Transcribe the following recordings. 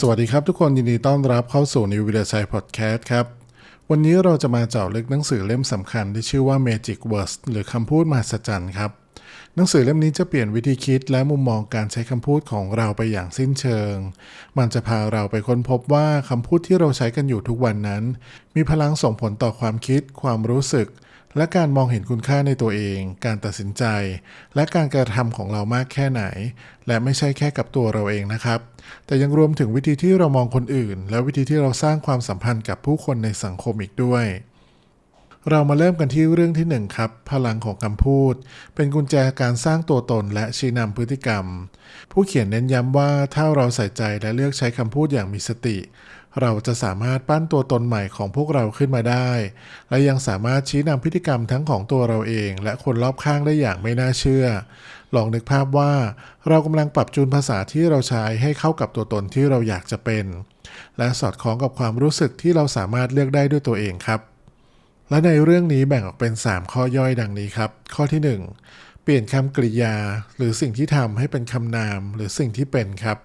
สวัสดีครับทุกคนยินดีต้อนรับเข้าสู่ New Video Science Podcast ครับ วันนี้เราจะมาเจาะลึกหนังสือเล่มสำคัญที่ชื่อว่า Magic Words หรือคำพูดมหัศจรรย์ครับ หนังสือเล่มนี้จะเปลี่ยนวิธีคิดและมุมมองการใช้คำพูดของเราไปอย่างสิ้นเชิง มันจะพาเราไปค้นพบว่าคำพูดที่เราใช้กันอยู่ทุกวันนั้น มีพลังส่งผลต่อความคิด ความรู้สึก และการมองเห็นคุณค่าในตัวเอง การตัดสินใจ และการกระทำของเรามากแค่ไหน และไม่ใช่แค่กับตัวเราเองนะครับ แต่ยังรวมถึงวิธีที่เรามองคนอื่น และวิธีที่เราสร้างความสัมพันธ์กับผู้คนในสังคมอีกด้วยเรามาเริ่มกันที่เรื่องที่หนึ่งครับ พลังของคำพูด เป็นกุญแจการสร้างตัวตนและชี้นำพฤติกรรม ผู้เขียนเน้นย้ำว่าถ้าเราใส่ใจและเลือกใช้คำพูดอย่างมีสติ เราจะสามารถปั้นตัวตนใหม่ของพวกเราขึ้นมาได้ และยังสามารถชี้นำพฤติกรรมทั้งของตัวเราเอง และคนรอบข้างได้อย่างไม่น่าเชื่อ ลองนึกภาพว่า เรากำลังปรับจูนภาษาที่เราใช้ให้เข้ากับตัวตนที่เราอยากจะเป็น และสอดคล้องกับความรู้สึกที่เราสามารถเลือกได้ด้วยตัวเองครับ และในเรื่องนี้แบ่งออกเป็น 3 ข้อย่อยดังนี้ครับ ข้อที่ 1 เปลี่ยนคำกริยา หรือสิ่งที่ทำให้เป็นคำนาม หรือสิ่งที่เป็นครับ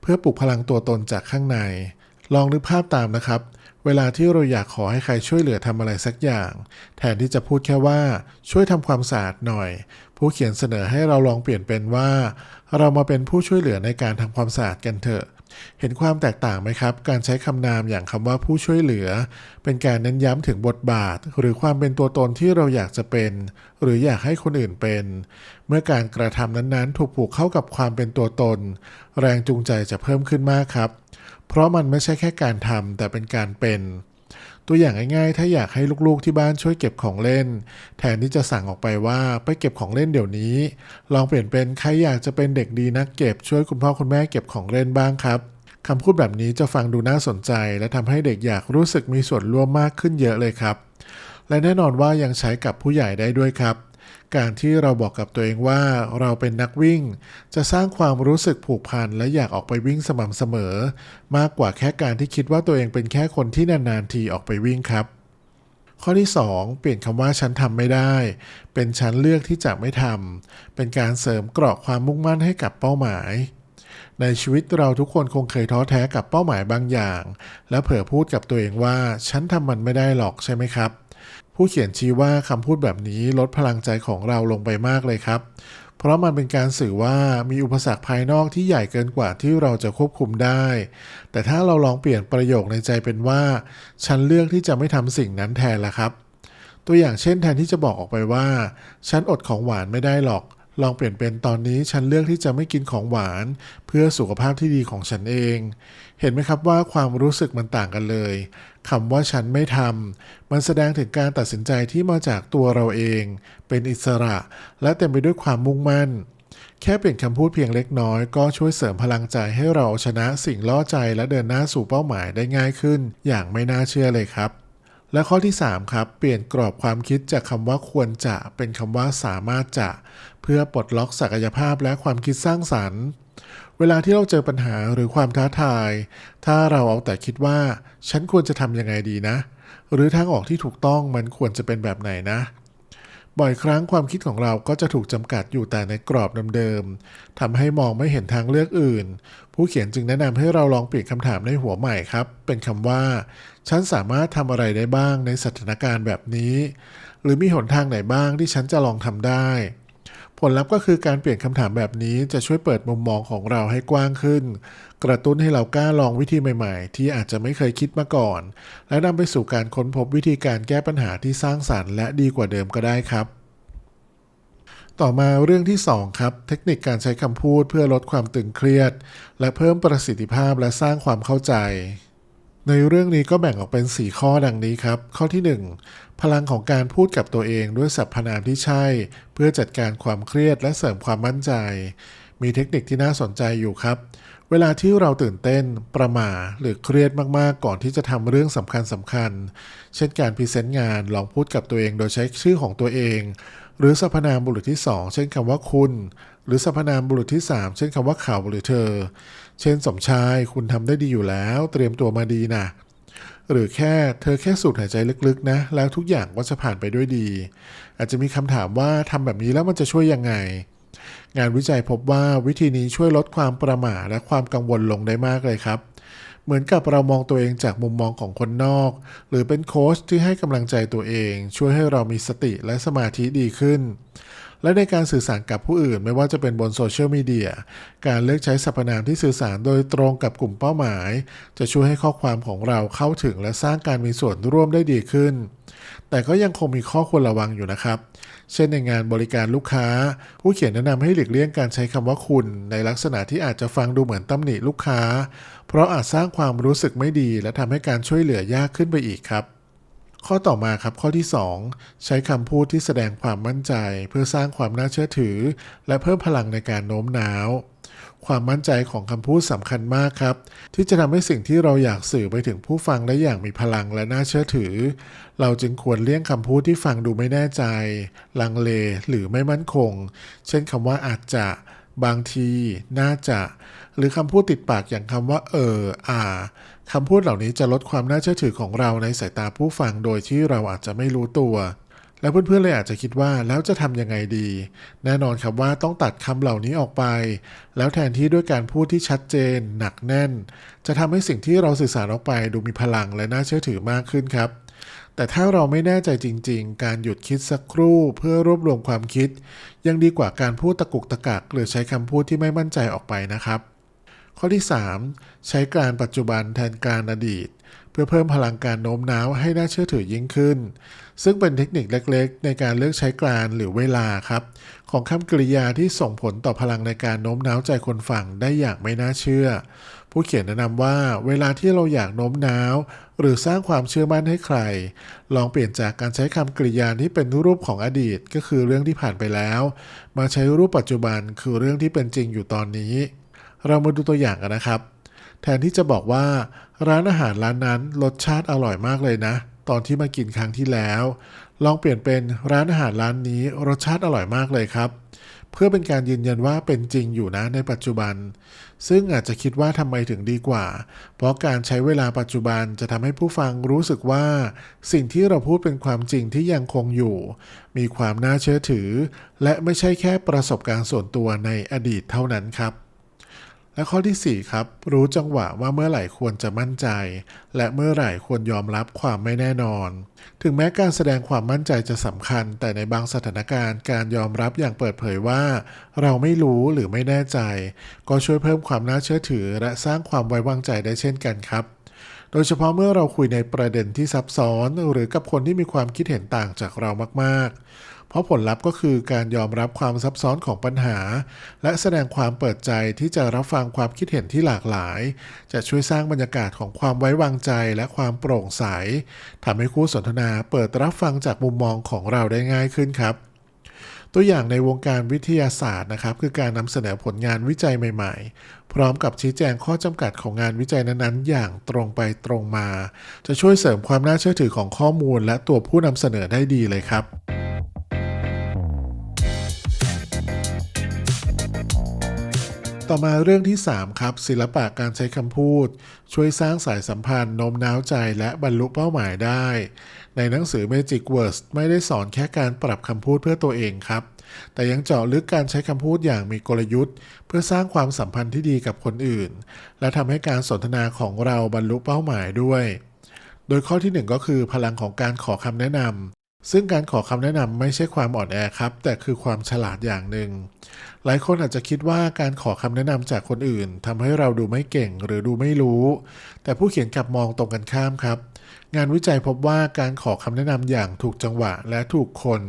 เพื่อปลุกพลังตัวตนจากข้างใน ลองนึกภาพตามนะครับ เวลาที่เราอยากขอให้ใครช่วยเหลือทำอะไรสักอย่าง แทนที่จะพูดแค่ว่าช่วยทำความสะอาดหน่อย ผู้เขียนเสนอให้เราลองเปลี่ยนเป็นว่า เรามาเป็นผู้ช่วยเหลือในการทำความสะอาดกันเถอะ เห็นความแตกต่างไหมครับ การใช้คำนามอย่างคำว่าผู้ช่วยเหลือ เป็นการเน้นย้ำถึงบทบาท หรือความเป็นตัวตนที่เราอยากจะเป็น หรืออยากให้คนอื่นเป็น เมื่อการกระทำนั้นๆ ถูกผูกเข้ากับความเป็นตัวตน แรงจูงใจจะเพิ่มขึ้นมากครับ เพราะมันไม่ใช่แค่การทำแต่เป็นการเป็น ตัวอย่างง่ายๆ ถ้าอยากให้ลูกๆที่บ้านช่วยเก็บของเล่น แทนที่จะสั่งออกไปว่าไปเก็บของเล่นเดี๋ยวนี้ ลองเปลี่ยนเป็นใครอยากจะเป็นเด็กดีนักเก็บช่วยคุณพ่อคุณแม่เก็บของเล่นบ้างครับคำพูดแบบนี้จะฟังดูน่าสนใจ และทำให้เด็กอยากรู้สึกมีส่วนร่วมมากขึ้นเยอะเลยครับ และแน่นอนว่ายังใช้กับผู้ใหญ่ได้ด้วยครับ การที่เราบอกกับตัวเองว่าเราเป็นนักวิ่ง จะสร้างความรู้สึกผูกพันและอยากออกไปวิ่งสม่ำเสมอ มากกว่าแค่การที่คิดว่าตัวเองเป็นแค่คนที่นานๆทีออกไปวิ่งครับ ข้อที่ 2 เปลี่ยนคำว่าฉันทำไม่ได้ เป็นฉันเลือกที่จะไม่ทำเป็นการเสริมเกราะความมุ่งมั่นให้กับเป้าหมายในชีวิตเราทุกคนคงเคยท้อแท้กับเป้าหมายบางอย่าง และเผลอพูดกับตัวเองว่า ฉันทำมันไม่ได้หรอกใช่ไหมครับ ผู้เขียนชี้ว่าคำพูดแบบนี้ลดพลังใจของเราลงไปมากเลยครับ เพราะมันเป็นการสื่อว่ามีอุปสรรคภายนอกที่ใหญ่เกินกว่าที่เราจะควบคุมได้ แต่ถ้าเราลองเปลี่ยนประโยคในใจเป็นว่า ฉันเลือกที่จะไม่ทำสิ่งนั้นแทนละครับ ตัวอย่างเช่นแทนที่จะบอกออกไปว่า ฉันอดของหวานไม่ได้หรอก ลองเปลี่ยนเป็นตอนนี้ฉันเลือกที่จะไม่กินของหวาน เพื่อสุขภาพที่ดีของฉันเอง เห็นไหมครับว่าความรู้สึกมันต่างกันเลยคำว่าฉันไม่ทำมันแสดงถึงการตัดสินใจที่มาจากตัวเราเอง เป็นอิสระ และเต็มไปด้วยความมุ่งมั่น แค่เปลี่ยนคำพูดเพียงเล็กน้อยก็ช่วยเสริมพลังใจให้เราชนะสิ่งล่อใจและเดินหน้าสู่เป้าหมายได้ง่ายขึ้น อย่างไม่น่าเชื่อเลยครับและข้อที่ 3 ครับ เปลี่ยนกรอบความคิดจากคำว่าควรจะเป็นคำว่าสามารถจะ เพื่อปลดล็อกศักยภาพและความคิดสร้างสรรค์ เวลาที่เราเจอปัญหาหรือความท้าทาย ถ้าเราเอาแต่คิดว่า ฉันควรจะทำยังไงดีนะ หรือทางออกที่ถูกต้องมันควรจะเป็นแบบไหนนะ บ่อยครั้งความคิดของเราก็จะถูกจำกัดอยู่แต่ในกรอบเดิมๆทำให้มองไม่เห็นทางเลือกอื่น ผู้เขียนจึงแนะนำให้เราลองเปลี่ยนคำถามในหัวใหม่ครับ เป็นคำว่า ฉันสามารถทำอะไรได้บ้างในสถานการณ์แบบนี้ หรือมีหนทางไหนบ้างที่ฉันจะลองทำได้ ผลลัพธ์ก็คือการเปลี่ยนคำถามแบบนี้จะช่วยเปิดมุมมองของเราให้กว้างขึ้น กระตุ้นให้เรากล้าลองวิธีใหม่ๆ ที่อาจจะไม่เคยคิดมาก่อน และนำไปสู่การค้นพบวิธีการแก้ปัญหาที่สร้างสรรค์และดีกว่าเดิมก็ได้ครับ ต่อมาเรื่องที่ 2 ครับ เทคนิคการใช้คำพูดเพื่อลดความตึงเครียด และเพิ่มประสิทธิภาพและสร้างความเข้าใจ ในเรื่องนี้ก็แบ่งออกเป็น 4 ข้อดังนี้ครับ ข้อที่ 1 พลังของการพูดกับตัวเองด้วยสรรพนามที่ใช่ เพื่อจัดการความเครียดและเสริมความมั่นใจ มีเทคนิคที่น่าสนใจอยู่ครับ เวลาที่เราตื่นเต้น ประหม่าหรือเครียดมากๆ ก่อนที่จะทำเรื่องสำคัญสำคัญ เช่นการพรีเซนต์งานลองพูดกับตัวเองโดยใช้ชื่อของตัวเอง หรือสรรพนามบุรุษที่ 2 เช่นคำว่าคุณ หรือสรรพนามบุรุษที่ 3 เช่นคำว่าเขาหรือเธอ เช่นสมชายคุณทำได้ดีอยู่แล้ว เตรียมตัวมาดีนะหรือแค่เธอแค่สูดหายใจลึกๆนะ แล้วทุกอย่างก็จะผ่านไปด้วยดี อาจจะมีคำถามว่าทำแบบนี้แล้วมันจะช่วยยังไง งานวิจัยพบว่าวิธีนี้ช่วยลดความประหม่าและความกังวลลงได้มากเลยครับ เหมือนกับเรามองตัวเองจากมุมมองของคนนอก หรือเป็นโค้ชที่ให้กำลังใจตัวเอง ช่วยให้เรามีสติและสมาธิดีขึ้น และในการสื่อสารกับผู้อื่นไม่ว่าจะเป็นบนโซเชียลมีเดีย การเลือกใช้สรรพนามที่สื่อสารโดยตรงกับกลุ่มเป้าหมาย จะช่วยให้ข้อความของเราเข้าถึงและสร้างการมีส่วนร่วมได้ดีขึ้น แต่ก็ยังคงมีข้อควรระวังอยู่นะครับ เช่นในงานบริการลูกค้า ผู้เขียนแนะนำให้หลีกเลี่ยงการใช้คำว่าคุณในลักษณะที่อาจจะฟังดูเหมือนตำหนิลูกค้า เพราะอาจสร้างความรู้สึกไม่ดี และทำให้การช่วยเหลือยากขึ้นไปอีกครับ ข้อต่อมาครับข้อที่ 2 ใช้คำพูดที่แสดงความมั่นใจ เพื่อสร้างความน่าเชื่อถือ และเพิ่มพลังในการโน้มน้าว ความมั่นใจของคำพูดสำคัญมากครับ ที่จะทำให้สิ่งที่เราอยากสื่อไปถึงผู้ฟังได้อย่างมีพลังและน่าเชื่อถือ เราจึงควรเลี่ยงคำพูดที่ฟังดูไม่แน่ใจ ลังเล หรือไม่มั่นคง เช่นคำว่าอาจจะบางที น่าจะ หรือคำพูดติดปากอย่างคำว่า เออ อ่า คำพูดเหล่านี้จะลดความน่าเชื่อถือของเราในสายตาผู้ฟังโดยที่เราอาจจะไม่รู้ตัว และเพื่อนๆเลยอาจจะคิดว่าแล้วจะทำยังไงดี แน่นอนครับว่าต้องตัดคำเหล่านี้ออกไป แล้วแทนที่ด้วยการพูดที่ชัดเจน หนักแน่น จะทำให้สิ่งที่เราสื่อสารออกไป ดูมีพลังและน่าเชื่อถือมากขึ้นครับแต่ถ้าเราไม่แน่ใจจริง ๆ การหยุดคิดสักครู่เพื่อรวบรวมความคิด ยังดีกว่าการพูดตะกุกตะกักหรือใช้คำพูดที่ไม่มั่นใจออกไปนะครับ ข้อที่ 3 ใช้การปัจจุบันแทนการอดีต เพื่อเพิ่มพลังการโน้มน้าวให้น่าเชื่อถือยิ่งขึ้น ซึ่งเป็นเทคนิคเล็กๆ ในการเลือกใช้การหรือเวลาครับ ของคำกริยาที่ส่งผลต่อพลังในการโน้มน้าวใจคนฟังได้อย่างไม่น่าเชื่อ ผู้เขียนแนะนำว่าเวลาที่เราอยากโน้มน้าว หรือสร้างความเชื่อมั่นให้ใคร ลองเปลี่ยนจากการใช้คำกริยาที่เป็นรูปของอดีตก็คือเรื่องที่ผ่านไปแล้ว มาใช้รูปปัจจุบันคือเรื่องที่เป็นจริงอยู่ตอนนี้ เรามาดูตัวอย่างกันนะครับ แทนที่จะบอกว่า ร้านอาหารร้านนั้นรสชาติอร่อยมากเลยนะ ตอนที่มากินครั้งที่แล้ว ลองเปลี่ยนเป็นร้านอาหารร้านนี้รสชาติอร่อยมากเลยครับ เพื่อเป็นการยืนยันว่าเป็นจริงอยู่นะในปัจจุบัน ซึ่งอาจจะคิดว่าทำไมถึงดีกว่า เพราะการใช้เวลาปัจจุบันจะทำให้ผู้ฟังรู้สึกว่า สิ่งที่เราพูดเป็นความจริงที่ยังคงอยู่ มีความน่าเชื่อถือ และไม่ใช่แค่ประสบการณ์ส่วนตัวในอดีตเท่านั้นครับ และข้อที่ 4 ครับ รู้จังหวะว่าเมื่อไหร่ควรจะมั่นใจ และเมื่อไหร่ควรยอมรับความไม่แน่นอน ถึงแม้การแสดงความมั่นใจจะสำคัญ แต่ในบางสถานการณ์การยอมรับอย่างเปิดเผยว่า เราไม่รู้หรือไม่แน่ใจ ก็ช่วยเพิ่มความน่าเชื่อถือ และสร้างความไว้วางใจได้เช่นกันครับโดยเฉพาะเมื่อเราคุยในประเด็นที่ซับซ้อน หรือกับคนที่มีความคิดเห็นต่างจากเรามากๆ เพราะผลลัพธ์ก็คือการยอมรับความซับซ้อนของปัญหา และแสดงความเปิดใจที่จะรับฟังความคิดเห็นที่หลากหลาย จะช่วยสร้างบรรยากาศของความไว้วางใจและความโปร่งใสทำให้คู่สนทนาเปิดรับฟังจากมุมมองของเราได้ง่ายขึ้นครับตัวอย่างในวงการวิทยาศาสตร์นะครับ คือการนำเสนอผลงานวิจัยใหม่ ๆ พร้อมกับชี้แจงข้อจำกัดของงานวิจัยนั้นๆ อย่างตรงไปตรงมา จะช่วยเสริมความน่าเชื่อถือของข้อมูล และตัวผู้นำเสนอได้ดีเลยครับ ต่อมาเรื่องที่ 3 ครับ ศิลปะการใช้คำพูด ช่วยสร้างสายสัมพันธ์โน้มน้าวใจและบรรลุเป้าหมายได้ ในหนังสือ Magic Words ไม่ได้สอนแค่การปรับคำพูดเพื่อตัวเองครับ แต่ยังเจาะลึกการใช้คำพูดอย่างมีกลยุทธ์ เพื่อสร้างความสัมพันธ์ที่ดีกับคนอื่น และทำให้การสนทนาของเราบรรลุเป้าหมายด้วย โดยข้อที่ 1 ก็คือพลังของการขอคำแนะนำ ซึ่งการขอคำแนะนำไม่ใช่ความอ่อนแอครับ แต่คือความฉลาดอย่างหนึ่ง หลายคนอาจจะคิดว่าการขอคำแนะนำจากคนอื่นทำให้เราดูไม่เก่งหรือดูไม่รู้ แต่ผู้เขียนกลับมองตรงกันข้ามครับ งานวิจัยพบว่าการขอคำแนะนำอย่างถูกจังหวะและถูกคน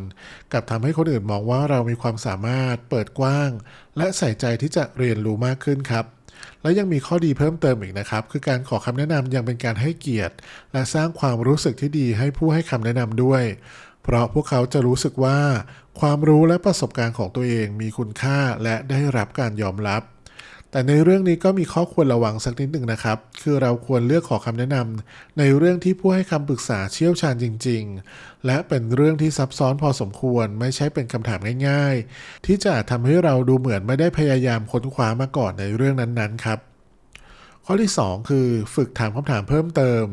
กลับทำให้คนอื่นมองว่าเรามีความสามารถเปิดกว้าง และใส่ใจที่จะเรียนรู้มากขึ้นครับ และยังมีข้อดีเพิ่มเติมอีกนะครับ คือการขอคำแนะนำยังเป็นการให้เกียรติ และสร้างความรู้สึกที่ดีให้ผู้ให้คำแนะนำด้วย เพราะพวกเขาจะรู้สึกว่า ความรู้และประสบการณ์ของตัวเองมีคุณค่าและได้รับการยอมรับ แต่ในเรื่องนี้ก็มีข้อควรระวังสักนิดหนึ่งนะครับ คือเราควรเลือกขอคำแนะนำในเรื่องที่ผู้ให้คำปรึกษาเชี่ยวชาญจริง ๆ และเป็นเรื่องที่ซับซ้อนพอสมควรไม่ใช่เป็นคำถามง่าย ๆ ที่จะทำให้เราดูเหมือนไม่ได้พยายามค้นคว้ามาก่อนในเรื่องนั้นๆครับ ข้อที่ 2 คือฝึกถามคำถามเพิ่มเติม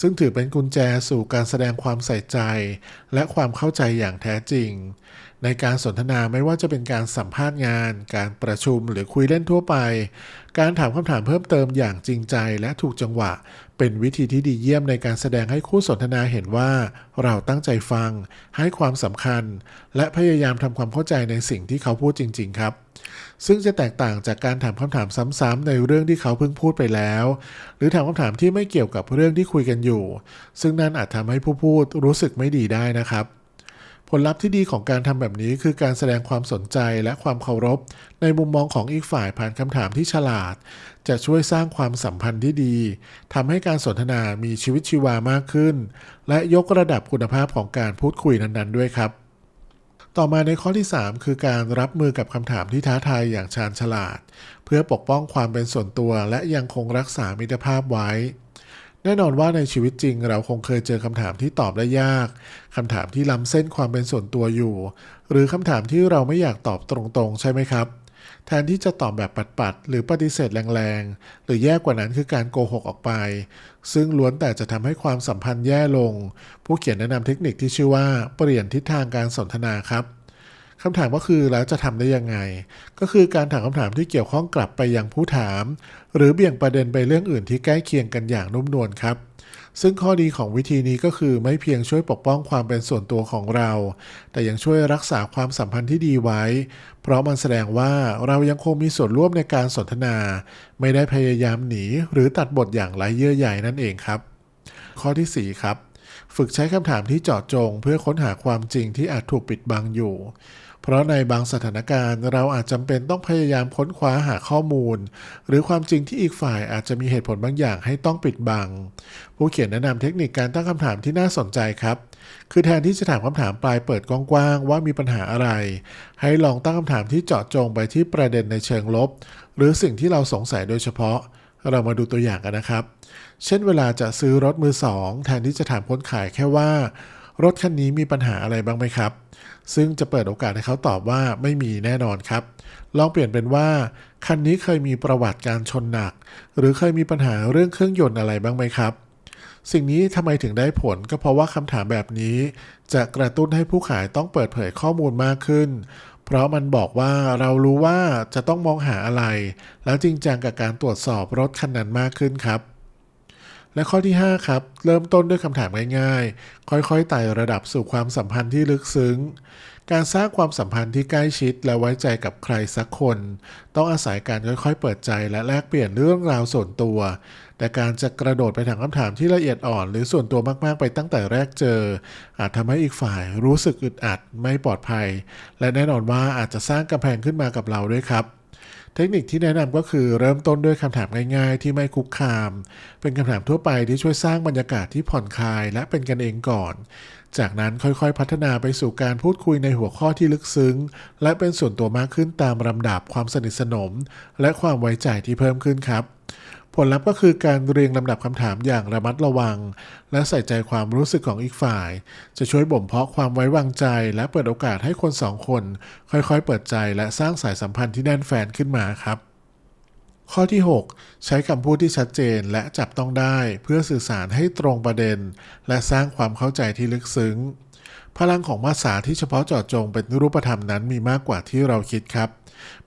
ซึ่งถือเป็นกุญแจสู่การแสดงความใส่ใจ และความเข้าใจอย่างแท้จริง ในการสนทนาไม่ว่าจะเป็นการสัมภาษณ์งาน การประชุมหรือคุยเล่นทั่วไป การถามคำถามเพิ่มเติมอย่างจริงใจและถูกจังหวะ เป็นวิธีที่ดีเยี่ยมในการแสดงให้คู่สนทนาเห็นว่า เราตั้งใจฟัง ให้ความสำคัญ และพยายามทำความเข้าใจในสิ่งที่เขาพูดจริง ๆ ครับ ซึ่งจะแตกต่างจากการถามคำถามซ้ำๆในเรื่องที่เขาเพิ่งพูดไปแล้ว หรือถามคำถามที่ไม่เกี่ยวกับเรื่องที่คุยกันอยู่ ซึ่งนั่นอาจทำให้ผู้พูดรู้สึกไม่ดีได้นะครับ ผลลัพธ์ที่ดีของการทำแบบนี้คือการแสดงความสนใจและความเคารพ ในมุมมองของอีกฝ่ายผ่านคำถามที่ฉลาด จะช่วยสร้างความสัมพันธ์ที่ดีทำให้การสนทนามีชีวิตชีวามากขึ้น และยกระดับคุณภาพของการพูดคุยนั้นๆด้วยครับ ต่อมาในข้อที่ 3 คือการรับมือกับคำถามที่ท้าทายอย่างชาญฉลาด เพื่อปกป้องความเป็นส่วนตัวและยังคงรักษามิตรภาพไว้ แน่นอนว่าในชีวิตจริง เราคงเคยเจอคำถามที่ตอบได้ยากคำถามที่ล้ำเส้นความเป็นส่วนตัวอยู่ หรือคำถามที่เราไม่อยากตอบตรงๆ ใช่ไหมครับ แทนที่จะตอบแบบปัดๆหรือปฏิเสธแรงๆ หรือแย่กว่านั้นคือการโกหกออกไป ซึ่งล้วนแต่จะทำให้ความสัมพันธ์แย่ลง ผู้เขียนแนะนำเทคนิคที่ชื่อว่าเปลี่ยนทิศทางการสนทนาครับ คำถามก็คือแล้วจะทำได้ยังไง ก็คือการถามคำถามที่เกี่ยวข้องกลับไปยังผู้ถาม หรือเบี่ยงประเด็นไปเรื่องอื่นที่ใกล้เคียงกันอย่างนุ่มนวลครับซึ่งข้อดีของวิธีนี้ก็คือไม่เพียงช่วยปกป้องความเป็นส่วนตัวของเรา แต่ยังช่วยรักษาความสัมพันธ์ที่ดีไว้ เพราะมันแสดงว่าเรายังคงมีส่วนร่วมในการสนทนา ไม่ได้พยายามหนี หรือตัดบทอย่างไร้เยื่อใยนั่นเองครับ ข้อที่ 4 ครับ ฝึกใช้คำถามที่เจาะจง เพื่อค้นหาความจริงที่อาจถูกปิดบังอยู่ เพราะในบางสถานการณ์เราอาจจำเป็นต้องพยายามค้นคว้าหาข้อมูล หรือความจริงที่อีกฝ่ายอาจจะมีเหตุผลบางอย่างให้ต้องปิดบัง ผู้เขียนแนะนำเทคนิคการตั้งคำถามที่น่าสนใจครับ คือแทนที่จะถามคำถามปลายเปิดกว้างๆว่ามีปัญหาอะไร ให้ลองตั้งคำถามที่เจาะจงไปที่ประเด็นในเชิงลบ หรือสิ่งที่เราสงสัยโดยเฉพาะเรามาดูตัวอย่างกันนะครับ เช่นเวลาจะซื้อรถมือสองแทนที่จะถามคนขายแค่ว่า รถคันนี้มีปัญหาอะไรบ้างไหมครับ ซึ่งจะเปิดโอกาสให้เขาตอบว่าไม่มีแน่นอนครับ ลองเปลี่ยนเป็นว่า คันนี้เคยมีประวัติการชนหนัก หรือเคยมีปัญหาเรื่องเครื่องยนต์อะไรบ้างไหมครับ สิ่งนี้ทำไมถึงได้ผลก็เพราะว่าคำถามแบบนี้ จะกระตุ้นให้ผู้ขายต้องเปิดเผยข้อมูลมากขึ้น เพราะมันบอกว่าเรารู้ว่าจะต้องมองหาอะไร แล้วจริงจังกับการตรวจสอบรถคันนั้นมากขึ้นครับ และข้อที่ 5 ครับ เริ่มต้นด้วยคำถามง่ายๆ ค่อยๆไต่ระดับสู่ความสัมพันธ์ที่ลึกซึ้ง การสร้างความสัมพันธ์ที่ใกล้ชิดและไว้ใจกับใครสักคน ต้องอาศัยการค่อยๆ เปิดใจและแลกเปลี่ยนเรื่องราวส่วนตัว แต่การจะกระโดดไปถามคำถามที่ละเอียดอ่อน หรือส่วนตัวมากๆ ไปตั้งแต่แรกเจอ อาจทำให้อีกฝ่ายรู้สึกอึดอัดไม่ปลอดภัย และแน่นอนว่าอาจจะสร้างกำแพงขึ้นมากับเราด้วยครับ เทคนิคที่แนะนำก็คือเริ่มต้นด้วยคำถามง่ายๆ ที่ไม่คุกคาม เป็นคำถามทั่วไปที่ช่วยสร้างบรรยากาศที่ผ่อนคลาย และเป็นกันเองก่อน จากนั้นค่อยๆ พัฒนาไปสู่การพูดคุยในหัวข้อที่ลึกซึ้ง และเป็นส่วนตัวมากขึ้นตามลำดับความสนิทสนม และความไว้ใจที่เพิ่มขึ้นครับ ผลลัพธ์ก็คือการเรียงลำดับคำถามอย่างระมัดระวัง และใส่ใจความรู้สึกของอีกฝ่าย จะช่วยบ่มเพาะความไว้วางใจ และเปิดโอกาสให้คนสองคน ค่อยๆ เปิดใจและสร้างสายสัมพันธ์ที่แน่นแฟนขึ้นมาครับข้อที่ 6 ใช้คำพูดที่ชัดเจนและจับต้องได้เพื่อสื่อสารให้ตรงประเด็น และสร้างความเข้าใจที่ลึกซึ้ง พลังของภาษาที่เฉพาะเจาะจงเป็นรูปธรรมนั้นมีมากกว่าที่เราคิดครับ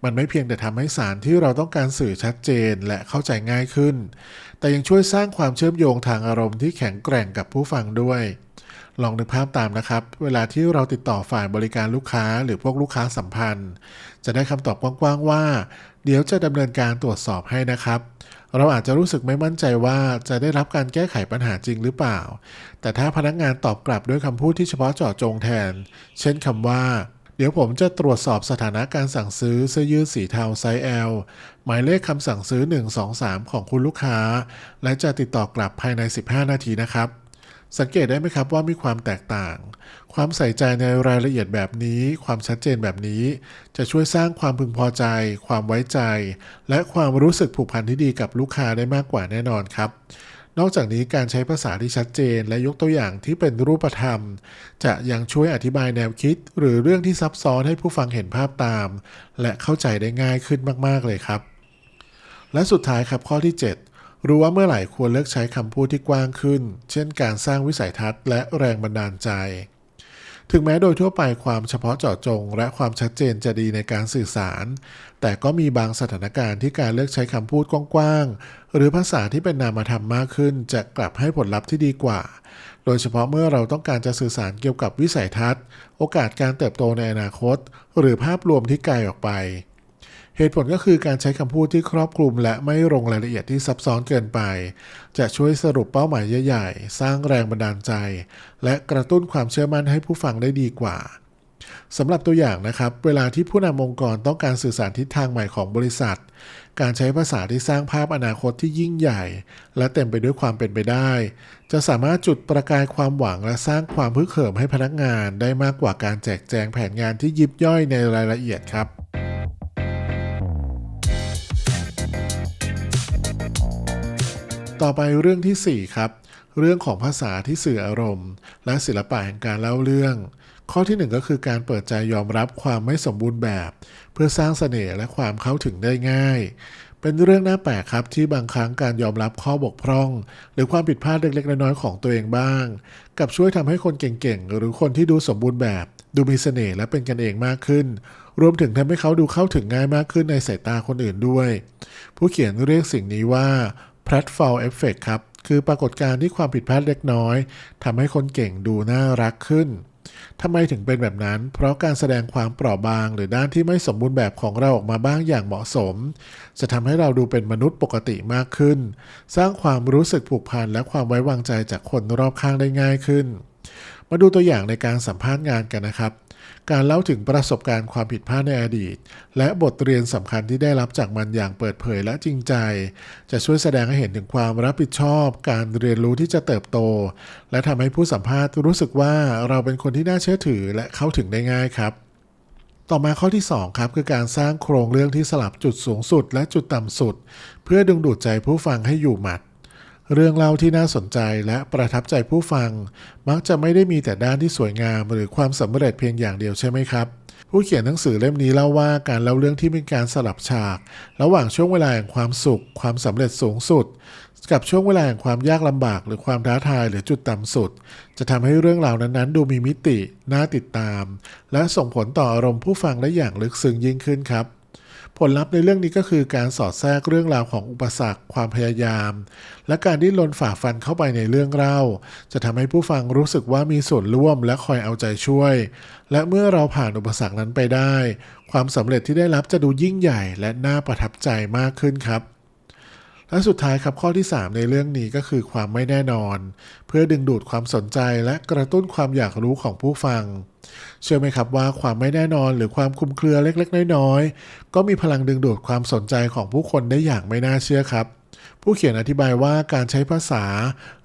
มันไม่เพียงแต่ทำให้สารที่เราต้องการสื่อชัดเจนและเข้าใจง่ายขึ้น แต่ยังช่วยสร้างความเชื่อมโยงทางอารมณ์ที่แข็งแกร่งกับผู้ฟังด้วย ลองนึกภาพตามนะครับ เวลาที่เราติดต่อฝ่ายบริการลูกค้าหรือพวกลูกค้าสัมพันธ์ จะได้คำตอบกว้างๆว่า เดี๋ยวจะดำเนินการตรวจสอบให้นะครับเราอาจจะรู้สึกไม่มั่นใจว่าจะได้รับการแก้ไขปัญหาจริงหรือเปล่า แต่ถ้าพนักงานตอบกลับด้วยคำพูดที่เฉพาะเจาะจงแทน เช่นคำว่า เดี๋ยวผมจะตรวจสอบสถานะการสั่งซื้อเสื้อยืดสีเทาไซส์ L หมายเลขคำสั่งซื้อ 123 ของคุณลูกค้า และจะติดต่อกลับภายใน 15 นาทีนะครับ สังเกตได้ไหมครับว่ามีความแตกต่าง ความใส่ใจในรายละเอียดแบบนี้ ความชัดเจนแบบนี้ จะช่วยสร้างความพึงพอใจ ความไว้ใจ และความรู้สึกผูกพันที่ดีกับลูกค้าได้มากกว่าแน่นอนครับ นอกจากนี้การใช้ภาษาที่ชัดเจน และยกตัวอย่างที่เป็นรูปธรรม จะยังช่วยอธิบายแนวคิด หรือเรื่องที่ซับซ้อนให้ผู้ฟังเห็นภาพตาม และเข้าใจได้ง่ายขึ้นมากๆเลยครับ และสุดท้ายครับข้อที่ 7 รู้ว่าเมื่อไหร่ควรเลือกใช้คำพูดที่กว้างขึ้น เช่น การสร้างวิสัยทัศน์และแรงบันดาลใจ ถึงแม้โดยทั่วไปความเฉพาะเจาะจง และความชัดเจนจะดีในการสื่อสาร แต่ก็มีบางสถานการณ์ที่การเลือกใช้คำพูดกว้างๆ หรือภาษาที่เป็นนามธรรมมากขึ้น จะกลับให้ผลลัพธ์ที่ดีกว่า โดยเฉพาะเมื่อเราต้องการจะสื่อสารเกี่ยวกับวิสัยทัศน์ โอกาสการเติบโตในอนาคต หรือภาพรวมที่ไกลออกไป เหตุผลก็คือการใช้คำพูดที่ครอบคลุม และไม่ลงรายละเอียดที่ซับซ้อนเกินไป จะช่วยสรุปเป้าหมายใหญ่ๆ สร้างแรงบันดาลใจ และกระตุ้นความเชื่อมั่นให้ผู้ฟังได้ดีกว่าสำหรับตัวอย่างนะครับ เวลาที่ผู้นำองค์กรต้องการสื่อสารทิศทางใหม่ของบริษัท การใช้ภาษาที่สร้างภาพอนาคตที่ยิ่งใหญ่ และเต็มไปด้วยความเป็นไปได้ จะสามารถจุดประกายความหวังและสร้างความพึกเขิมให้พนักงานได้มากกว่าการแจกแจงแผนงานที่ยิบย่อยในรายละเอียดครับ ต่อไปเรื่องที่ 4 ครับ เรื่องของภาษาที่สื่ออารมณ์ และศิลปะแห่งการเล่าเรื่อง ข้อที่ 1 ก็คือการเปิดใจยอมรับความไม่สมบูรณ์แบบ เพื่อสร้างเสน่ห์และความเข้าถึงได้ง่าย เป็นเรื่องน่าแปลกครับที่บางครั้งการยอมรับข้อบกพร่อง หรือความผิดพลาดเล็กๆน้อยๆของตัวเองบ้าง กับช่วยทำให้คนเก่งๆ หรือคนที่ดูสมบูรณ์แบบ ดูมีเสน่ห์และเป็นกันเองมากขึ้นรวมถึงทำให้เขาดูเข้าถึงง่ายมากขึ้นในสายตาคนอื่นด้วย ผู้เขียนเรียกสิ่งนี้ว่า platform effect ครับ คือปรากฏการณ์ที่ความผิดพลาดเล็กน้อยทำให้คนเก่งดูน่ารักขึ้นทำไมถึงเป็นแบบนั้น เพราะการแสดงความเปราะบาง หรือด้านที่ไม่สมบูรณ์แบบของเราออกมาบ้างอย่างเหมาะสม จะทำให้เราดูเป็นมนุษย์ปกติมากขึ้น สร้างความรู้สึกผูกพันและความไว้วางใจจากคนรอบข้างได้ง่ายขึ้น มาดูตัวอย่างในการสัมภาษณ์งานกันนะครับ การเล่าถึงประสบการณ์ความผิดพลาดในอดีต และบทเรียนสำคัญที่ได้รับจากมันอย่างเปิดเผยและจริงใจ จะช่วยแสดงให้เห็นถึงความรับผิดชอบ การเรียนรู้ที่จะเติบโต และทำให้ผู้สัมภาษณ์รู้สึกว่าเราเป็นคนที่น่าเชื่อถือและเข้าถึงได้ง่ายครับต่อมาข้อที่ 2 ครับ คือการสร้างโครงเรื่องที่สลับจุดสูงสุดและจุดต่ำสุด เพื่อดึงดูดใจผู้ฟังให้อยู่หมัด เรื่องเล่าที่น่าสนใจและประทับใจผู้ฟัง มักจะไม่ได้มีแต่ด้านที่สวยงามหรือความสำเร็จเพียงอย่างเดียวใช่ไหมครับ ผู้เขียนหนังสือเล่มนี้เล่าว่าการเล่าเรื่องที่เป็นการสลับฉาก ระหว่างช่วงเวลาแห่งความสุข ความสำเร็จสูงสุด กับช่วงเวลาแห่งความยากลำบาก หรือความท้าทายหรือจุดต่ำสุด จะทำให้เรื่องราวนั้นๆ ดูมีมิติ น่าติดตาม และส่งผลต่ออารมณ์ผู้ฟังได้อย่างลึกซึ้งยิ่งขึ้นครับ ผลลัพธ์ในเรื่องนี้ก็คือการสอดแทรกเรื่องราวของอุปสรรค ความพยายาม และการดิ้นรนฝ่าฟันเข้าไปในเรื่องเล่า จะทำให้ผู้ฟังรู้สึกว่ามีส่วนร่วมและคอยเอาใจช่วย และเมื่อเราผ่านอุปสรรคนั้นไปได้ ความสำเร็จที่ได้รับจะดูยิ่งใหญ่ และน่าประทับใจมากขึ้นครับและสุดท้ายครับข้อที่ 3 ในเรื่องนี้ก็คือความไม่แน่นอน เพื่อดึงดูดความสนใจและกระตุ้นความอยากรู้ของผู้ฟัง เชื่อไหมครับว่าความไม่แน่นอนหรือความคุมเครือเล็กๆ น้อยๆ ก็มีพลังดึงดูดความสนใจของผู้คนได้อย่างไม่น่าเชื่อครับ ผู้เขียนอธิบายว่าการใช้ภาษา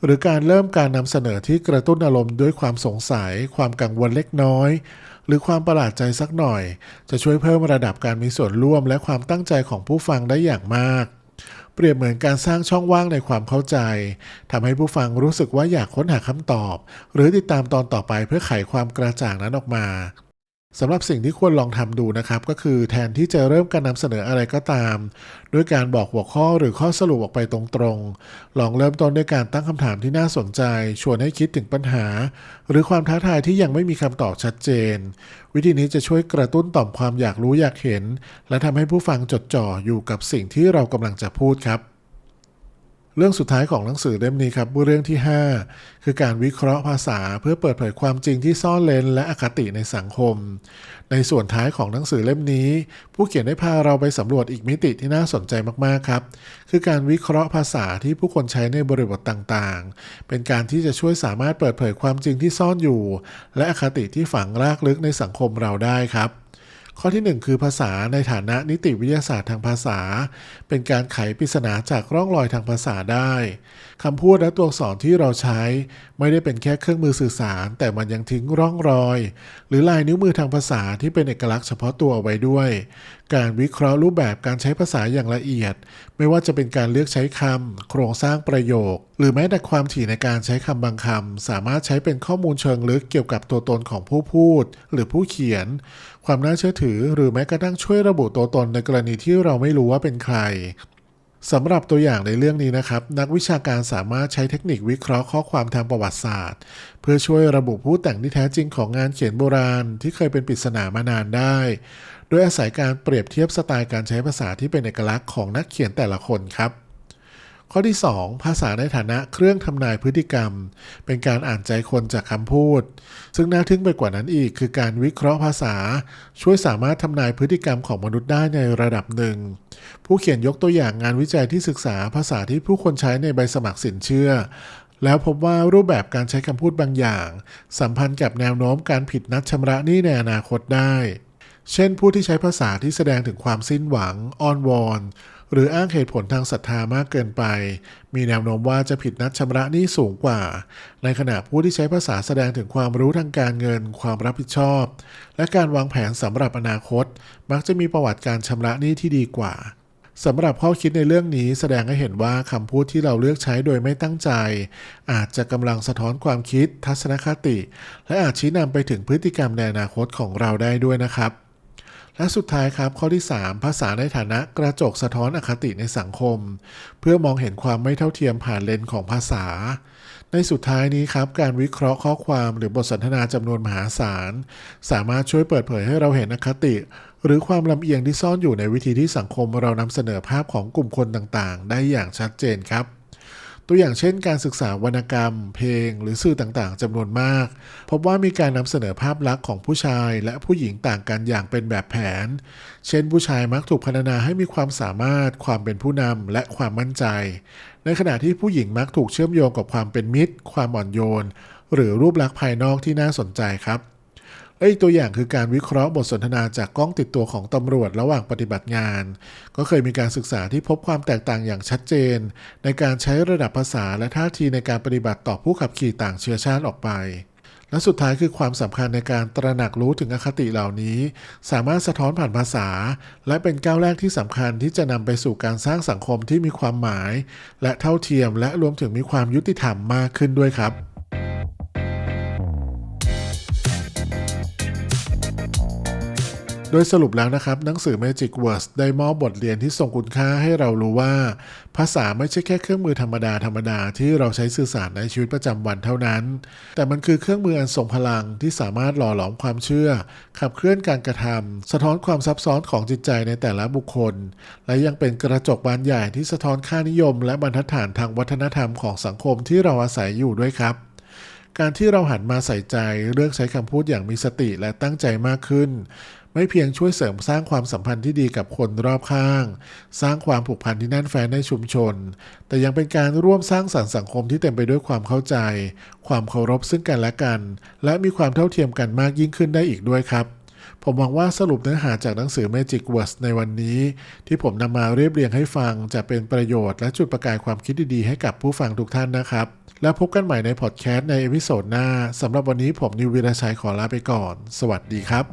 หรือการเริ่มการนำเสนอที่กระตุ้นอารมณ์ด้วยความสงสัย ความกังวลเล็กน้อย หรือความประหลาดใจสักหน่อย จะช่วยเพิ่มระดับการมีส่วนร่วมและความตั้งใจของผู้ฟังได้อย่างมาก เปรียบเหมือนการสร้างช่องว่างในความเข้าใจทำให้ผู้ฟังรู้สึกว่าอยากค้นหาคำตอบ หรือติดตามตอนต่อไปเพื่อไขความกระจ่างนั้นออกมา สำหรับสิ่งที่ควรลองทำดูนะครับ ก็คือแทนที่จะเริ่มการนำเสนออะไรก็ตาม ด้วยการบอกหัวข้อหรือข้อสรุปออกไปตรงๆ ลองเริ่มต้นด้วยการตั้งคำถามที่น่าสนใจ ชวนให้คิดถึงปัญหา หรือความท้าทายที่ยังไม่มีคำตอบชัดเจน วิธีนี้จะช่วยกระตุ้นต่อมความอยากรู้อยากเห็น และทำให้ผู้ฟังจดจ่ออยู่กับสิ่งที่เรากำลังจะพูดครับ เรื่องสุดท้ายของหนังสือเล่มนี้ครับเรื่องที่ 5 คือการวิเคราะห์ภาษาเพื่อเปิดเผยความจริงที่ซ่อนเลนและอคติในสังคม ในส่วนท้ายของหนังสือเล่มนี้ ผู้เขียนได้พาเราไปสำรวจอีกมิติที่น่าสนใจมากๆครับ คือการวิเคราะห์ภาษาที่ผู้คนใช้ในบริบทต่างๆ เป็นการที่จะช่วยสามารถเปิดเผยความจริงที่ซ่อนอยู่ และอคติที่ฝังรากลึกในสังคมเราได้ครับ ข้อที่ 1 คือภาษาในฐานะนิติวิทยาศาสตร์ทางภาษา เป็นการไขปริศนาจากร่องรอยทางภาษาได้คำพูดและตัวอักษรที่เราใช้ ไม่ได้เป็นแค่เครื่องมือสื่อสาร แต่มันยังทิ้งร่องรอย หรือลายนิ้วมือทางภาษาที่เป็นเอกลักษณ์เฉพาะตัวเอาไว้ด้วย การวิเคราะห์รูปแบบการใช้ภาษาอย่างละเอียด ไม่ว่าจะเป็นการเลือกใช้คำโครงสร้างประโยค หรือแม้แต่ความถี่ในการใช้คำบางคำสามารถใช้เป็นข้อมูลเชิงลึกเกี่ยวกับตัวตนของผู้พูด หรือผู้เขียน ความน่าเชื่อถือ หรือแม้กระทั่งช่วยระบุตัวตนในกรณีที่เราไม่รู้ว่าเป็นใครสำหรับตัวอย่างในเรื่องนี้นะครับ นักวิชาการสามารถใช้เทคนิควิเคราะห์ข้อความทางประวัติศาสตร์ เพื่อช่วยระบุผู้แต่งที่แท้จริงของงานเขียนโบราณ ที่เคยเป็นปริศนามานานได้ โดยอาศัยการเปรียบเทียบสไตล์การใช้ภาษาที่เป็นเอกลักษณ์ของนักเขียนแต่ละคนครับ ข้อที่ 2 ภาษาในฐานะเครื่องทำนายพฤติกรรม เป็นการอ่านใจคนจากคำพูด ซึ่งน่าทึ่งไปกว่านั้นอีก คือการวิเคราะห์ภาษา ช่วยสามารถทำนายพฤติกรรมของมนุษย์ได้ในระดับหนึ่ง ผู้เขียนยกตัวอย่างงานวิจัยที่ศึกษาภาษาที่ผู้คนใช้ในใบสมัครสินเชื่อ แล้วพบว่ารูปแบบการใช้คำพูดบางอย่าง สัมพันธ์กับแนวโน้มการผิดนัดชำระหนี้ในอนาคตได้ เช่น ผู้ที่ใช้ภาษาที่แสดงถึงความสิ้นหวังอ้อนวอน หรืออ้างเหตุผลทางศรัทธามากเกินไป มีแนวโน้มว่าจะผิดนัดชำระหนี้สูงกว่า ในขณะผู้ที่ใช้ภาษาแสดงถึงความรู้ทางการเงิน ความรับผิดชอบ และการวางแผนสำหรับอนาคต มักจะมีประวัติการชำระหนี้ที่ดีกว่าสำหรับข้อคิดในเรื่องนี้แสดงให้เห็นว่าคำพูดที่เราเลือกใช้โดยไม่ตั้งใจ อาจจะกำลังสะท้อนความคิด ทัศนคติ และอาจชี้นำไปถึงพฤติกรรมในอนาคตของเราได้ด้วยนะครับ และสุดท้ายครับข้อที่ 3 ภาษาในฐานะกระจกสะท้อนอคติในสังคม เพื่อมองเห็นความไม่เท่าเทียมผ่านเลนส์ของภาษา ในสุดท้ายนี้ครับการวิเคราะห์ข้อความหรือบทสนทนาจำนวนมหาศาล สามารถช่วยเปิดเผยให้เราเห็นอคติ หรือความลำเอียงที่ซ่อนอยู่ในวิธีที่สังคมเรานำเสนอภาพของกลุ่มคนต่างๆ ได้อย่างชัดเจนครับ ตัวอย่างเช่นการศึกษาวรรณกรรม เพลง หรือสื่อต่างๆจำนวนมาก พบว่ามีการนำเสนอภาพลักษณ์ของผู้ชายและผู้หญิงต่างกันอย่างเป็นแบบแผน เช่น ผู้ชายมักถูกพรรณนาให้มีความสามารถ ความเป็นผู้นำและความมั่นใจ ในขณะที่ผู้หญิงมักถูกเชื่อมโยงกับความเป็นมิตร ความอ่อนโยน หรือรูปลักษณ์ภายนอกที่น่าสนใจครับ และอีกตัวอย่างคือการวิเคราะห์บทสนทนาจากกล้องติดตัวของตำรวจระหว่างปฏิบัติงาน ก็เคยมีการศึกษาที่พบความแตกต่างอย่างชัดเจน ในการใช้ระดับภาษาและท่าทีในการปฏิบัติต่อผู้ขับขี่ต่างเชื้อชาติออกไป และสุดท้ายคือความสำคัญในการตระหนักรู้ถึงอคติเหล่านี้ สามารถสะท้อนผ่านภาษา และเป็นก้าวแรกที่สำคัญที่จะนำไปสู่การสร้างสังคมที่มีความหมาย และเท่าเทียมและรวมถึงมีความยุติธรรมมากขึ้นด้วยครับ ดยสรุปแล้วนะครับ หนังสือ Magic Words ได้มอบบทเรียนที่ทรงคุณค่าให้เรารู้ว่า ภาษาไม่ใช่แค่เครื่องมือธรรมดาธรรมดาที่เราใช้สื่อสารในชีวิตประจำวันเท่านั้น แต่มันคือเครื่องมืออันทรงพลังที่สามารถหล่อหลอมความเชื่อ ขับเคลื่อนการกระทำสะท้อนความซับซ้อนของจิตใจในแต่ละบุคคล และยังเป็นกระจกบานใหญ่ที่สะท้อนค่านิยม และบรรทัดฐานทางวัฒนธรรมของสังคมที่เราอาศัยอยู่ด้วยครับการที่เราหันมาใส่ใจเลือกใช้คำพูดอย่างมีสติและตั้งใจมากขึ้น ไม่เพียงช่วยเสริมสร้างความสัมพันธ์ที่ดีกับคนรอบข้าง สร้างความผูกพันที่แน่นแฟ้นในชุมชน แต่ยังเป็นการร่วมสร้างสรรค์สังคมที่เต็มไปด้วยความเข้าใจ ความเคารพซึ่งกันและกัน และมีความเท่าเทียมกันมากยิ่งขึ้นได้อีกด้วยครับผมหวังว่าสรุปเนื้อหาจากหนังสือ Magic Words ในวันนี้ ที่ผมนำมาเรียบเรียงให้ฟังจะเป็นประโยชน์และจุดประกายความคิดดีๆ ให้กับผู้ฟังทุกท่านนะครับ แล้วพบกันใหม่ในพอดแคสต์ในเอพิโซดหน้าสำหรับวันนี้ผมนิววิรชัยขอลาไปก่อน สวัสดีครับ